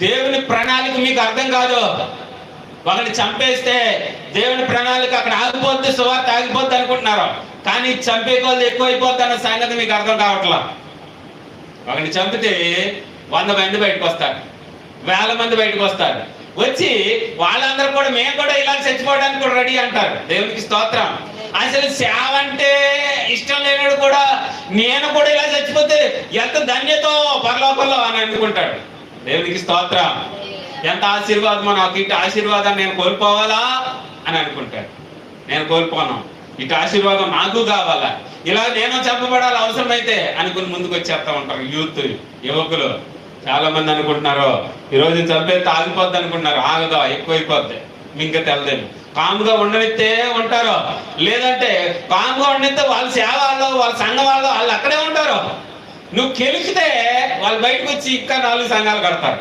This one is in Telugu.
దేవుని ప్రణాళిక మీకు అర్థం కాదు. ఒకరిని చంపేస్తే దేవుని ప్రణాళిక అక్కడ ఆగిపోద్ది సువార్త ఆగిపోద్ది అనుకుంటున్నారు. కానీ చంపే కొలది ఎక్కువైపోద్ది అన్న సంగతి మీకు అర్థం కావట్లా? ఒకరిని చంపితే వంద మంది బయటకు వస్తారు. వేల మంది బయటకు వస్తారు. వచ్చి వాళ్ళందరూ కూడా మేము కూడా ఇలా చచ్చిపోవడానికి కూడా రెడీ అంటారు. దేవునికి స్తోత్రం. అసలు సేవ అంటే ఇష్టం లేనివాడు కూడా నేను కూడా ఇలా చచ్చిపోతే ఎంత ధన్యతో పరలోకంలో అని అనుకుంటాడు. దేవునికి స్తోత్రం. ఎంత ఆశీర్వాదమో నాకు ఇటు ఆశీర్వాదాన్ని నేను కోల్పోవాలా అని అనుకుంటాడు. నేను కోల్పోను. ఇటు ఆశీర్వాదం నాకు కావాలా? ఇలా నేను చెప్పబడాలి అవసరమైతే అనుకుని ముందుకు వచ్చేస్తా ఉంటారు యూత్ యువకులు. చాలా మంది అనుకుంటున్నారు ఈరోజు చంపేస్తే ఆగిపోద్ది అనుకుంటున్నారు. ఆగదా ఎక్కువైపోద్ది. ఇంకా తెలదేమో. కాముగా ఉండనిస్తే ఉంటారు. లేదంటే కాముగా ఉండనిస్తే వాళ్ళ సేవ వాళ్ళ సంఘ వాళ్ళు వాళ్ళు అక్కడే ఉంటారు. నువ్వు కెలికితే వాళ్ళు బయటకు వచ్చి ఇంకా నాలుగు సంఘాలు కడతారు.